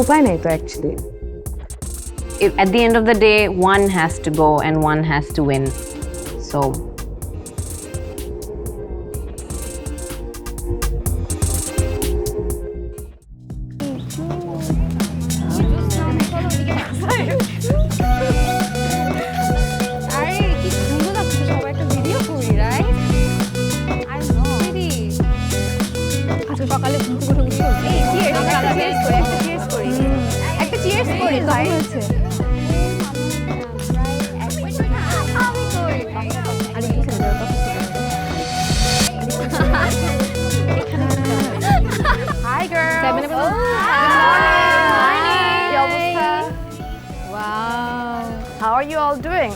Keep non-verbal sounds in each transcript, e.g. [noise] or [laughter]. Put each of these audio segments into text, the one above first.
আর উপায় নাই তো actually If, at the end of the day, one has to go and one has to win. So how are you all doing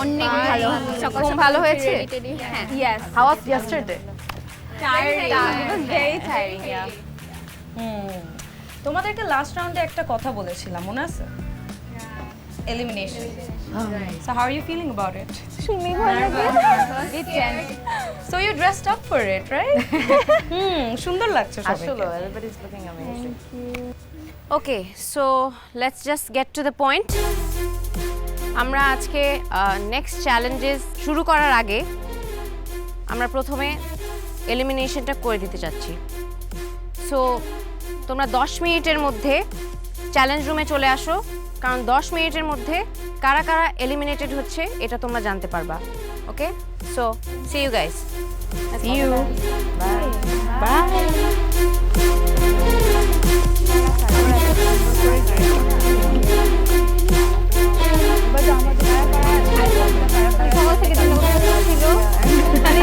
অনেক ভালো। সকাল ঘুম ভালো হয়েছে? Yes how was yesterday very tiring তোমাদেরকে লাস্ট রাউন্ডে একটা কথা বলেছিলাম মনে আছে? Elimination so how are you feeling about it শুনি ভালো so you dressed up for it right hmm সুন্দর লাগছে আসলে সবাইকে everybody is looking amazing okay, so let's just get to the point. আমরা আজকে নেক্সট চ্যালেঞ্জেস শুরু করার আগে আমরা প্রথমে এলিমিনেশনটা করে দিতে চাচ্ছি। সো তোমরা দশ মিনিটের মধ্যে চ্যালেঞ্জ রুমে চলে আসো কারণ দশ মিনিটের মধ্যে কারা কারা এলিমিনেটেড হচ্ছে এটা তোমরা জানতে পারবা। Okay so see you guys See you. সকাল থেকে দিন ছিল হাই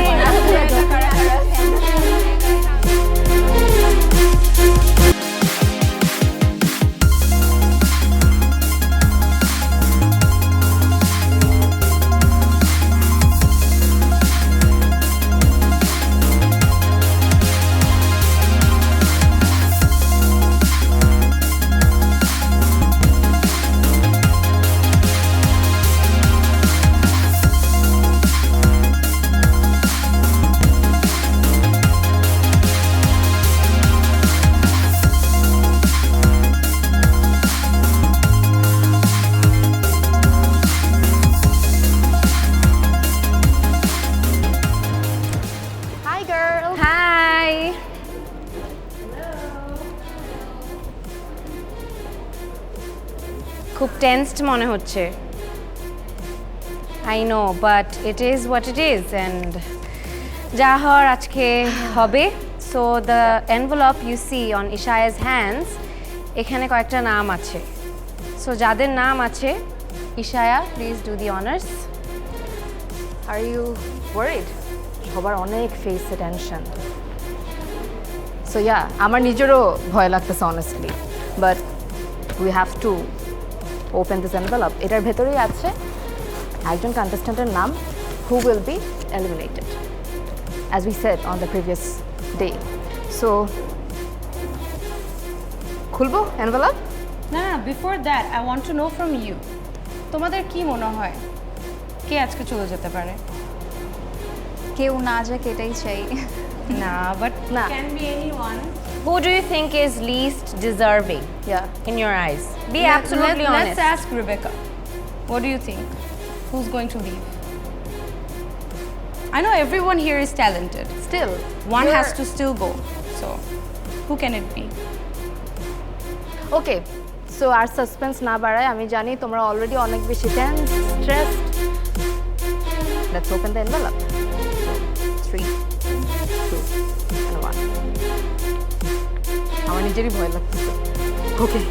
খুব টেন্সড মনে হচ্ছে। I know but it is what it is and যা হওয়ার আজকে হবে। So the envelope you see on Ishaya's hands এখানে কয়েকটা নাম আছে। সো যাদের নাম আছে Ishaya please do the honours are you worried সবার অনেক ফেসে টেনশন সো ইয়া আমার নিজেরও ভয় লাগতেছে honestly but we have to open this envelope এটার ভেতরেই আছে একজন কন্টেস্ট্যান্টের নাম who will be eliminated as we set on the previous day so খুলবো এনভেলপ না না before that I want to know from you তোমাদের কি মনে হয়? কে আজকে চলে যেতে পারে? কেউ না যাক এটাই চাই। না বাট না। Can be anyone Who do you think is least deserving yeah in your eyes? Be absolutely Let, honest. Let's ask Rebecca. What do you think? Who's going to leave? I know everyone here is talented. Still One has to still go. So, who can it be? Okay so R suspense না বাড়ায় আমি জানি তোমরা already অনেক বেশি tense stressed let's open the envelope আমার নিজেরই ভয় লাগতেছে। ওকে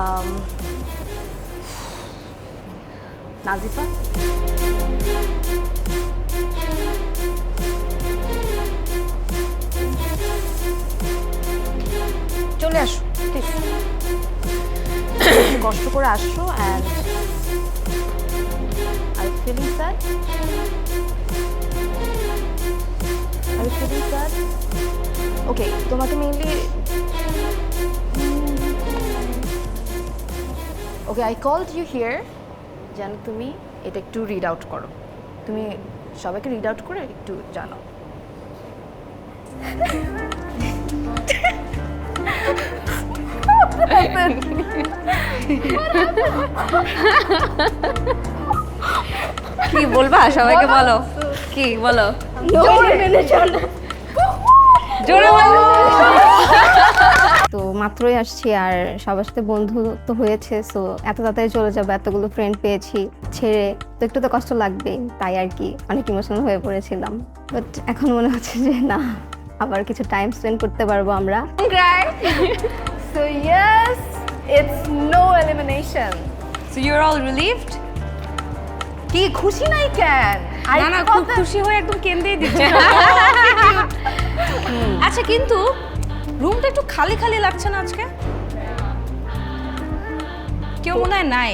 Um, নাজিফা চলে আসো। কষ্ট করে আসছো and I feeling sir I feeling sir okay তোমাকে mainly okay I called you here যেন তুমি, এটা একটু রিড আউট করো। তুমি সবাইকে রিড আউট করে একটু [laughs] কি বলবা? সবাইকে বলো। কি? বলো। জোরে। বলো। তো মাত্রই আসছি আর সবার সাথে বন্ধু তো হয়েছে সো এত তাড়াতাড়ি চলে যাব এতগুলো ফ্রেন্ড পেয়েছি ছেড়ে। তো একটু তো কষ্ট লাগবেই তাই আর কি অনেক ইমোশনাল হয়ে পড়েছিলাম। বাট এখন মনে হচ্ছে যে না আবার কিছু টাইম স্পেন্ড করতে পারব আমরা। Yes it's no elimination so you are all relieved কি খুশি নাই কেন? না না খুব খুশি হয়ে একদম কেন্দ্রেই [laughs] দিচ্ছে। আচ্ছা কিন্তু রুমটা একটু খালি খালি লাগছে না আজকে? কেউ মনে হয় নাই।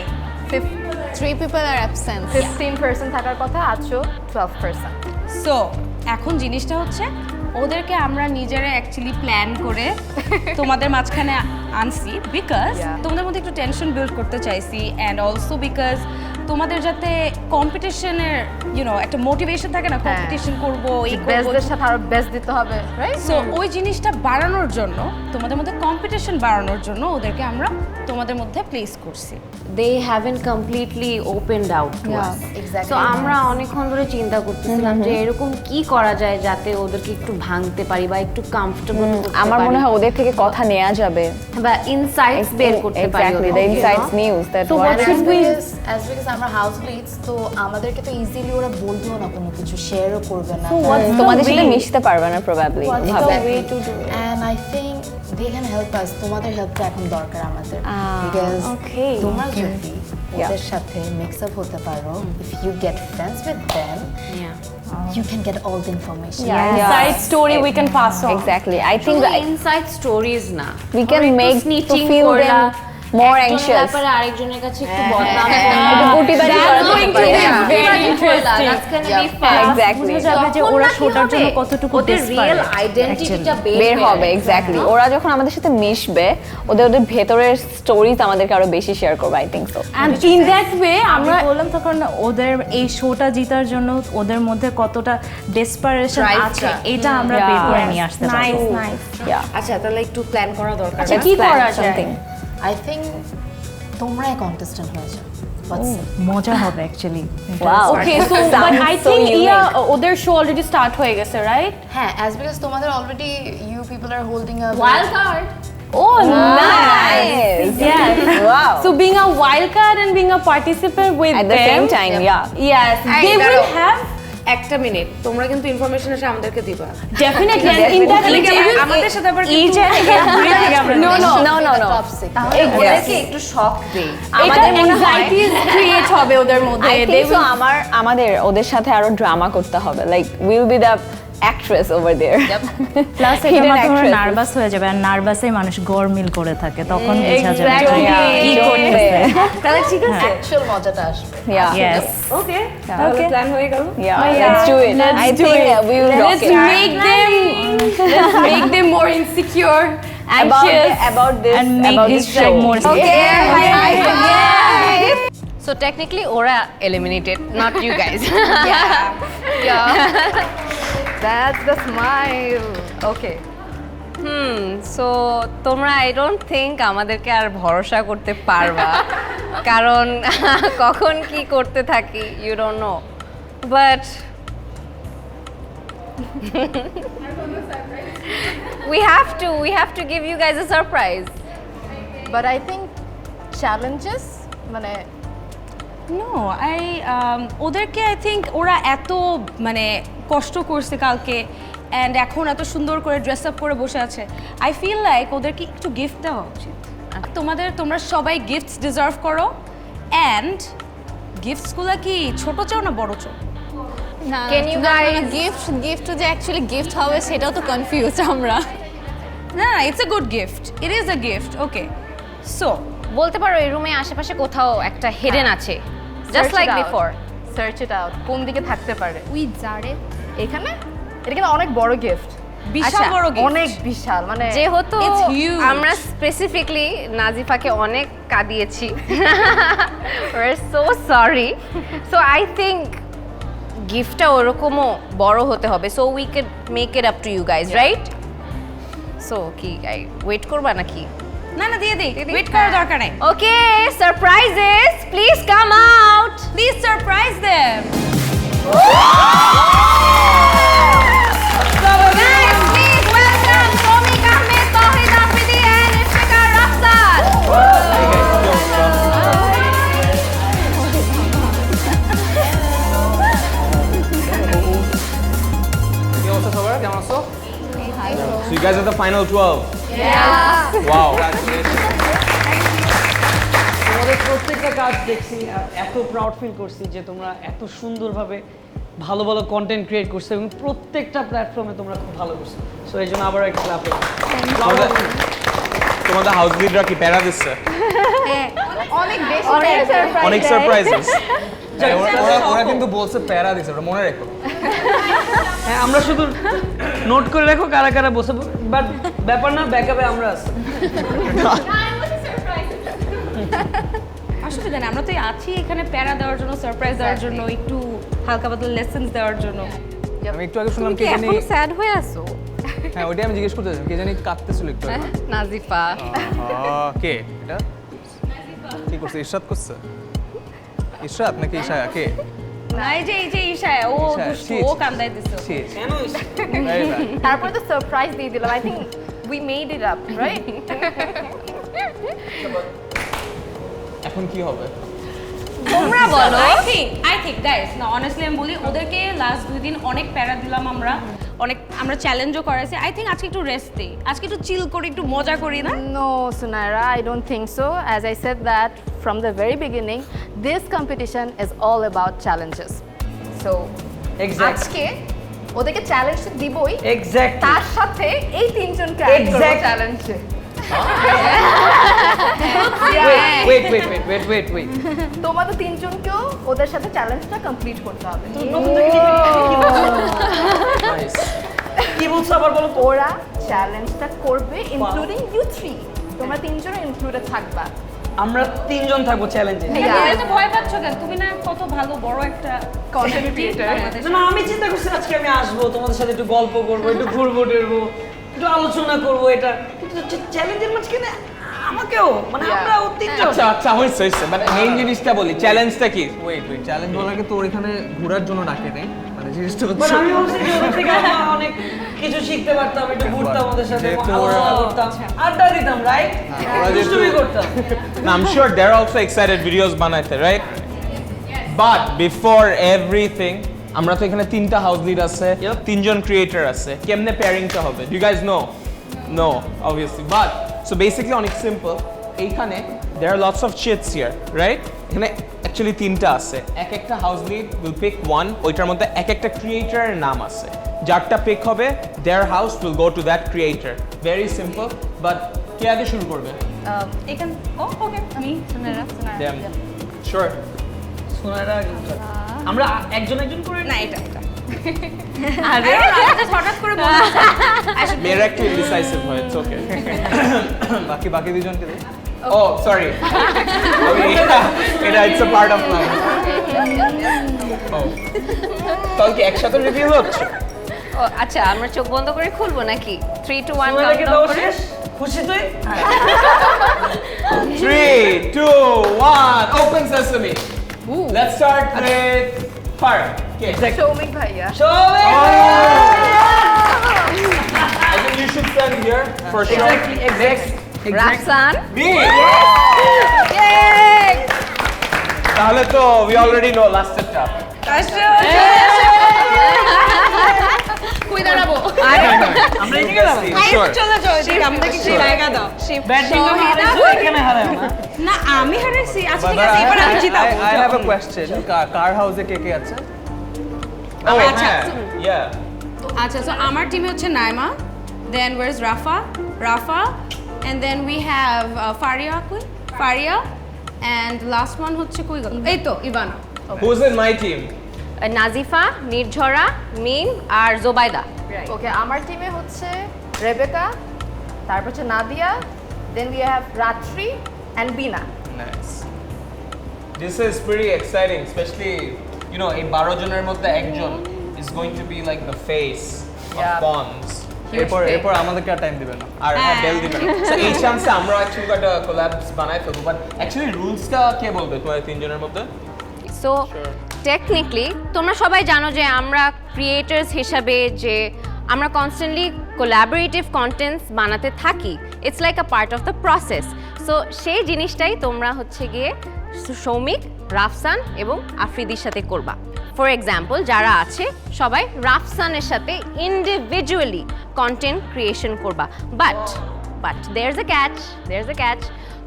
থ্রি পিপল আর অ্যাবসেন্ট 15% থাকার কথা আছো 12% সো এখন জিনিসটা হচ্ছে ওদেরকে আমরা নিজেরা অ্যাকচুয়ালি প্ল্যান করে তোমাদের মাঝখানে আনছি বিকজ তোমাদের মধ্যে একটু টেনশন বিল্ড করতে চাইছি অ্যান্ড অলসো বিকজ তোমাদের যাতে কম্পিটিশনের ইউনো একটা মোটিভেশন থাকে না কম্পিটিশন করব এই বেস্টদের সাথে আরও বেস্ট দিতে হবে রাইট সো ওই জিনিসটা বাড়ানোর জন্য তোমাদের মধ্যে কম্পিটিশন বাড়ানোর জন্য ওদেরকে আমরা তোমাদের মধ্যে প্লেস করছি। They haven't completely opened out to us. তো আমরা অনেকক্ষণ ধরে চিন্তা করতেছিলাম যে এরকম কি করা যায় যাতে ওদেরকে একটু ভাঙতে পারি বা একটু কমফোর্টেবল আমার মনে হয় ওদের থেকে কথা নেওয়া যাবে। বা ইনসাইটস বের করতে পারি ওদের, insights know? news that So what আমরা হাউস লিডস তো আমাদেরকে তো ইজিলি ওরা বলবেও না কোনো কিছু শেয়ারও করবে না তোমাদের সাথে মিশতে পারবে না probably and I think they can help us তোমাদের হেল্পটা এখন দরকার আমাদের because okay, তোমরা যদি ওদের সাথে মিক্স আপ হতে পারো if you get friends with them Yeah. you can get all the information Yeah. inside story we can pass on exactly i think that inside stories না we can make to feel them more একজনের anxious. ব্যাপারে আরেকজনের কাছে একটু বদনাম পারে। তখন না কি হবে? ওদের রিয়েল আইডেন্টিটিটা বের হবে এক্স্যাক্টলি ওরা যখন আমাদের সাথে মিশবে ওদের ওদের ভেতরের স্টোরিজ আমাদেরকে আরও বেশি শেয়ার করবে I think so and in that way আমরা বললাম তখন ওদের এই শোটা জিতার জন্য ওদের মধ্যে কতটা ডেসপারেশন আছে এটা আমরা বের করে নিয়ে আসতে নাইস আচ্ছা তাহলে একটু প্ল্যান করা দরকার। আচ্ছা কি করা যায়? something I think তোমরাই কন্টেস্টেন্ট হয়ে যাও What's it? মজা হবে actually wow okay so but Sounds I so think yeah unique. ওদের শো অলরেডি স্টার্ট হয়ে গেছে রাইট হ্যাঁ as because তোমাদের already you people are holding a wild card O nice Yes. wow So being a wild card and being a participant with at the them, same time yeah yes, Hey, they will দাঁড়াও। have একটা minute তোমরা কিন্তু information এসে আমাদেরকে দিবা। Definitely in that আমাদের সাথে আবার এই যে no no no no no ওদেরকে একটু শক দেই। আমাদের অ্যাংজাইটি ক্রিয়েট হবে ওদের মধ্যে। Will- আমার আমাদের ওদের সাথে আরও ড্রামা করতে হবে। Like will be the actress over there plus Hidden actress. Nervous হয়ে যাবে আর নার্ভাসে মানুষ গরমিল করে থাকে তখন বোঝা যাবে কি Yeah. করতেছে তাহলে ঠিক আছে actual মজাটা আসবে yeah ইয়েস ওকে তাহলে প্ল্যান হয়ে গেল yeah let's do it I think uh, we will rock let's it make them let's make them more insecure about anxious about this and make about this show more okay hi hi so technically ওরা eliminated not you guys that's the smile okay hmm so তোমরা I don't think আমাদেরকে আর ভরসা করতে পারবা কারণ কখন কি করতে থাকি you don't know but we have to we have to give you guys a surprise but I think challenges মানে নো আই um, ওদেরকে আই থিঙ্ক ওরা এত মানে কষ্ট করছে কালকে অ্যান্ড এখন এত সুন্দর করে ড্রেস আপ করে বসে আছে। আই ফিল লাইক ওদেরকে একটু গিফট দেওয়া উচিত। তোমাদের তোমরা সবাই গিফটস ডিজার্ভ করো অ্যান্ড গিফটসগুলো কি ছোট চাও না বড় চাও Can you guys- gift gift যে অ্যাকচুয়ালি গিফট হবে সেটাও তো কনফিউজ আমরা। না it's a good gift it is a gift okay so বলতে পারো এই রুমে আশেপাশে কোথাও একটা হেডেন আছে। Just like before search it out কোন দিকে থাকতে পারে? উই জারে এখানে? এটা কিন্তু অনেক বড় গিফট বিশাল আচ্ছা, বড় gift। অনেক বিশাল মানে যেহেতু. আমরা স্পেসিফিকলি নাজিফাকে অনেক কাঁদিয়েছি। So sorry so I think গিফটটা ওরকমও বড় হতে হবে। So we can make it up to you guys right so কি ওয়েট করবা নাকি? না না দিয়ে দিই ওয়েট করার দরকার নেই okay surprises please come out please surprise them Guys, please welcome Tomik Ahmed, Tawhid Afridi and Iftikhar Rafsan. কি অবস্থা সবার কেমন আছো So you guys are the final 12. Yeah. Wow. তোমাদের প্রত্যেকটা কাজ দেখছি এত প্রাউড ফিল করছি যে তোমরা এত সুন্দরভাবে ভালো ভালো কন্টেন্ট ক্রিয়েট করছ এবং প্রত্যেকটা প্ল্যাটফর্মে তোমরা খুব ভালো করছ। সো এই জন্য আবার একটা ক্লাব তোমাদের তোমাদের হাউস লিডরা কি প্যারা দিচ্ছে? অনেক বেশি অনেক সারপ্রাইজেস ওরা ওরা কিন্তু বলছে প্যারা দিছে ওটা মনে রেখো। হ্যাঁ আমরা শুধু নোট করে রাখো কারা কারা বসে বাট ব্যাপার না ব্যাকআপে আমরা আছি। অসুবিধা নেই আমরা তো আছি এখানে প্যারা দেওয়ার জন্য সারপ্রাইজ দেওয়ার জন্য একটু হালকা পাতলা লেসেন্স দেওয়ার জন্য। আমি একটু আগে শুনলাম কে জানি স্যাড হয়ে আছো? হ্যাঁ ওইটাই আমি জিজ্ঞেস করতে চাইছিলাম, কে জানি কাঁদতেছিল একটু। [laughs] নাজিফা। কে? এটা? কি করছে? ইরশাদ করছে? ইরশাদ নাকি ইশা কে? না এই যে এই যে ঈশা ও দুষ্টু ও। কান্দাই দিছে। কেন. তারপরে তো সারপ্রাইজ দিয়ে দিলাম I think we made it up right এখন কি হবে তোমরা বলো। I think I think guys না অনেস্টলি আমি বলি ওদেরকে লাস্ট দুই দিন অনেক প্যারা দিলাম আমরা অনেক আমরা চ্যালেঞ্জও করাইছি। আই থিঙ্ক আজকে একটু রেস্ট দিই। আজকে একটু চিল করি একটু মজা করি না? No, Sunaira, I don't think so. As I said that from the very beginning, this competition is all about challenges. So, Exactly. আজকে ওদেরকে চ্যালেঞ্জ দিবই। এক্স্যাক্ট তার সাথে এই তিনজনকে চ্যালেঞ্জে wait wait wait wait wait wait তোমাদের তিনজনকেও ওদের সাথে চ্যালেঞ্জটা কমপ্লিট করতে হবে। কি বলছো আবার বলো ওরা চ্যালেঞ্জটা করবে ইনক্লুডিং ইউ থ্রি তোমরা তিনজন ইনক্লুডেড থাকবা। আমরা তিনজন থাকব চ্যালেঞ্জে. তুমি তো ভয় পাচ্ছ কেন? তুমি না কত ভালো বড় একটা কন্টেন্ট ক্রিয়েটর না আমি চিন্তা করছি আজকে আমি আসব তোমাদের সাথে একটু গল্প করব একটু ঘুরবো টেরবো একটু আলোচনা করব এটা চ্যালেঞ্জের মাঝখানে আমাকেও মানে আমরা তিনজন আচ্ছা আচ্ছা হয়েছে হয়েছে। মানে মেইন জিনিসটা বলি চ্যালেঞ্জটা কি? ওয়েট ওয়েট চ্যালেঞ্জ বলাকে তোর এখানে ঘোরার জন্য ডাকে নেই। মানে জিনিসটা বাট হচ্ছে আমি যে অনেক কিছু শিখতে পারতাম একটু ঘুরতাম ওদের সাথে করতাম আড্ডা দিতাম রাইট ওরা যেহেতু- দুষ্টুমি করতাম। I'm sure they're also excited videos বানাইতে right? But before everything আমরা তো এখানে তিনটা হাউস লিড আছে তিনজন ক্রিয়েটর আছে কেমনে পেয়ারিংটা হবে? You guys know no obviously but so basically অনেক সিম্পল এইখানে there are lots of chits here right? এখানে অ্যাকচুয়ালি তিনটা আছে। এক একটা house lead will pick one ওইটার মধ্যে এক একটা ক্রিয়েটরের নাম আছে। যারটা পিক হবে their house will go to that creator very simple but কে আগে শুরু করবে? এখান ও ওকে আমি সুনারা Them. Sure. সোনারা আমরা একজন একজন করে না এটা। [laughs] আরে হঠাৎ করে [laughs] মেয়েরা একটু ইনডিসাইসিভ হয় ওকে [coughs] বাকি বাকি দুজনকে ও সরি [laughs] এটা ইটস আ পার্ট অফ তাহলে কি একসাথে রিভিউ হচ্ছে? ও আচ্ছা আমরা চোখ বন্ধ করে খুলবো নাকি? থ্রি টু ওয়ান সোনারাকে দাও শেষ? খুশি তুই? Three, two, one, open sesame. Let's start with Farah. Okay. Soumik ভাইয়া সবাই I think you should stand here for sure. Exactly exact Rafsan Me. তাহলে তো we already know last step. কই দাঁড়াবো আমরা এদিকে দাঁড়াবো Sure. চলে যাও এদিকে আমাকে কিছু জায়গা দাও ব্যাটিং তো হারাইছো এখানে হারাই না না আমি হারাইছি আচ্ছা ঠিক আছে I- এবার আমি জিতাবো কার হাউসে কে কে আছে Oh, আচ্ছা। yeah. Yeah. আচ্ছা সো আমার টিমে হচ্ছে Naima then where is Rafa Rafa and then we have Faria কই ফারিয়া এন্ড লাস্ট ওয়ান হচ্ছে কই গেল এই তো Ivana Who's in my team? Nazifa Nirjhara Mim R Zobaida okay আমার টিমে হচ্ছে রেবেকা তারপর হচ্ছে Nadia then we have Ratri and Bina nice This is pretty exciting, especially you know, এই বারো জনের মধ্যে একজন is going to be like the face of Yeah. Pons. এরপর এরপর আমাদেরকে আর টাইম দিবে না। আর হ্যাঁ বেল দিবেন সো এই চান্সে আমরা অ্যাকচুয়ালি একটা কোল্যাবস বানাই ফেলব বাট অ্যাকচুয়ালি রুলসটা কে বলবে তোমাদের তিনজনের মধ্যে? সো টেকনিক্যালি তোমরা সবাই জানো যে আমরা ক্রিয়েটার্স হিসাবে যে আমরা কনস্ট্যান্টলি কোলাবোরেটিভ কন্টেন্টস বানাতে থাকি। It's like a part of the process so সেই জিনিসটাই তোমরা হচ্ছে গিয়ে সৌমিক রাফসান এবং আফ্রিদির সাথে করবা। ফর এক্সাম্পল যারা আছে, সবাই রাফসানের সাথে ইন্ডিভিজুয়ালি কন্টেন্ট ক্রিয়েশন করবা। But but there a catch there a catch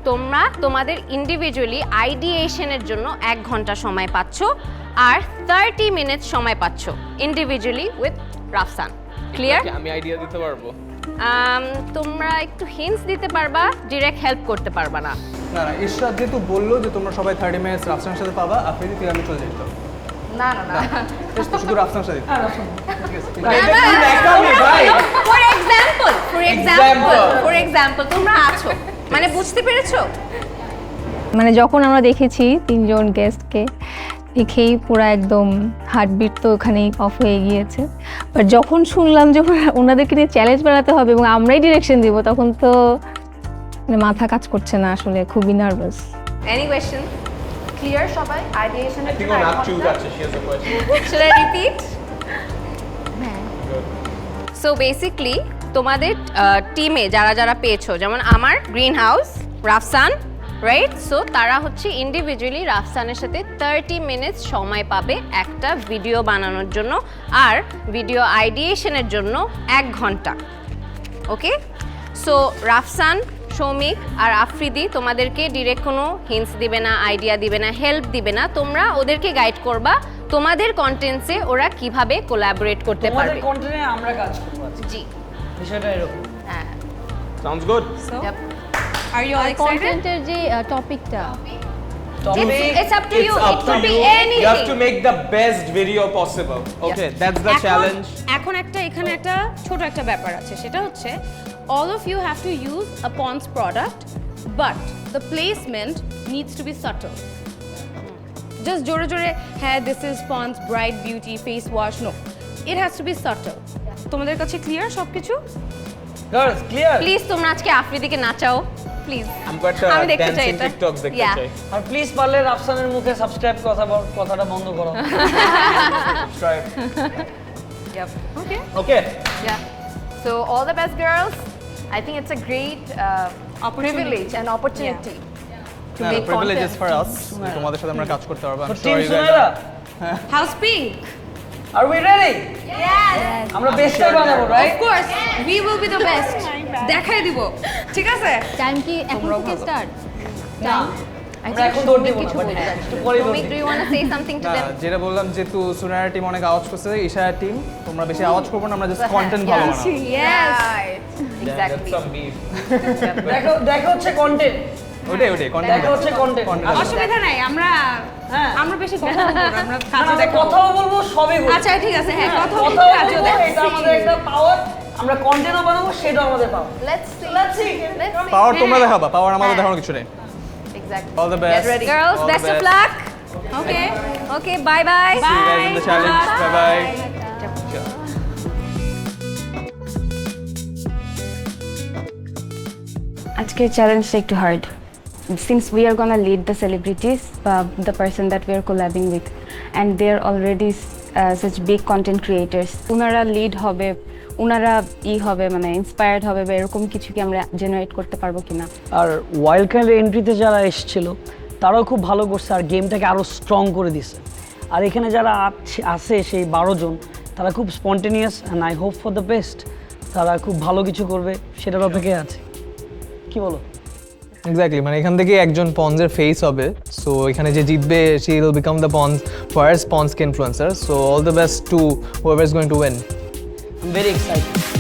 তোমরা তোমাদের ইন্ডিভিজুয়ালি আইডিয়েশনের জন্য এক ঘণ্টা সময় পাচ্ছ আর থার্টি মিনিট সময় পাচ্ছ ইন্ডিভিজুয়ালি উইথ রাফসান। ক্লিয়ার আমি আইডিয়া দিতে পারব। তোমরা একটু হিন্টস দিতে পারবা ডিরেক্ট হেল্প করতে পারবা না। না না ইশরাত যেহেতু বলল যে তোমরা সবাই থার্টি মিনিটস রাফসানের সাথে পাবা আফ্রিদি চলে যেতাম। না না না। শুধু রাফসানের সাথে। ঠিক আছে। For example for example for example তোমরা আছো। মানে বুঝতে পেরেছ? মানে যখন আমরা দেখেছি তিনজন গেস্টকে দেখেই পুরো একদম হার্টবিট তো ওখানেই অফ হয়ে গিয়েছে। বাট যখন শুনলাম যে ওনাদেরকে নিয়ে চ্যালেঞ্জ বানাতে হবে এবং আমরাই ডিরেকশন দিব তখন তো মানে মাথা কাজ করছে না আসলে খুবই নার্ভাস এনি কোয়েশ্চেন ক্লিয়ার সবাই? আইডিয়েশনের ঠিক জন্য এক নাক চুল ঘণ্টা। কাচ্ছে she has a question. Should I so basically তোমাদের টিমে যারা যারা পেয়েছ যেমন আমার green house Rafsan right so তারা হচ্ছে ইন্ডিভিজুয়ালি রাফসানের সাথে থার্টি মিনিটস সময় পাবে একটা ভিডিও বানানোর জন্য আর ভিডিও আইডিয়েশনের জন্য এক ঘণ্টা। ওকে সো রাফসান সৌমিক আর আফ্রিদি তোমাদেরকে ডিরেক্ট কোনো হিন্টস দিবে না আইডিয়া দিবে না হেল্প দিবে না। তোমরা ওদেরকে গাইড করবা তোমাদের কন্টেন্টসে ওরা কীভাবে কোলাবোরেট করতে পারবে। কন্টেন্টে আমরা কাজ করব জি। বিষয়টা এরকম। হ্যাঁ। Sounds good. Are you all excited কন্টেন্টের যে টপিকটা Topic- It's up to you. It could be you. you have to make the best video possible. Okay that's the এখন- challenge. এখন একটা এখানে একটা ছোট একটা ব্যাপার আছে সেটা হচ্ছে all of you have to use a Pond's product but the placement needs to be subtle just জোরে জোরে হ্যাঁ this is Pond's bright beauty face wash no it has to be subtle তোমাদের কাছে ক্লিয়ার সব কিছু girls clear please তোমরা আজকে আফ্রিদিকে নাচাও। প্লিজ আমি দেখতে চাই এটা। TikToks দেখতে চাই আর প্লিজ পারলে রাফসানের মুখে সাবস্ক্রাইব কথা কথাটা বন্ধ করো subscribe Yep. Okay. okay Yeah. So all the best, girls. I think it's a great uh, privilege and opportunity to না make privileges content. For us তোমাদের সাথে আমরা কাজ করতে পারব তো I'm are- R we ready আমরা বেস্টটাই বানাবো right course we will be the best দেখাই দিব। ঠিক আছে? টাইম কি এখন থেকে স্টার্ট আমরা এখন দৌড় দিব না বাট হ্যাঁ একটু পরে দৌড় Soumik do you want to say something to না, দেম যেটা বললাম যেহেতু সুনারা টিম অনেক আওয়াজ করছে ইশারা টিম তোমরা বেশি আওয়াজ করব না আমরা জাস্ট কন্টেন্ট ভালো বানাবো। Beef. [laughs] দেখো দেখো হচ্ছে কন্টেন্ট ওটাই ওটাই কন্টেন্ট হচ্ছে কন্টেন্ট অসুবিধা নাই আমরা হ্যাঁ। আমরা বেশি কথা বলব আমরা কাজে আমরা কথাও বলব সবই বলব। আচ্ছা ঠিক আছে হ্যাঁ কথা বলব কাজেও এটা আমাদের একটা পাওয়ার আমরা কন্টেন্টও বানাবো সেটাও আমাদের পাওয়ার Let's see. Let's see. Let's see. পাওয়ার তোমরা দেখাবা পাওয়ার আমাদের দেখানোর কিছু নেই। Exactly. All the best girls best of luck okay okay bye bye See you guys in the challenge. Bye bye. আজকের চ্যালেঞ্জটা একটু hard since we are gonna lead the celebrities বা the person that we are collabing with and they are already such big content creators ওনারা lead হবে ওনারা ই হবে মানে inspired হবে, বা এরকম কিছু কি আমরা জেনারেট করতে পারব কিনা? আর ওয়াইল্ড কাইন্ডের এন্ট্রিতে যারা এসেছিল, তারাও খুব ভালো করছে আর গেমটাকে আরও স্ট্রং করে দিছে। আর এখানে যারা আছে সেই বারো জন, তারা খুব spontaneous and I hope for the best তারা খুব ভালো কিছু করবে, সেটার অপেক্ষায় আছে। কি বলো? এক্স্যাক্টলি মানে এখান থেকে একজন পন্সের ফেস হবে। সো এখানে যে জিতবে she will become the Pond's first পন্সকে influencer so all the best to whoever is going to win very excited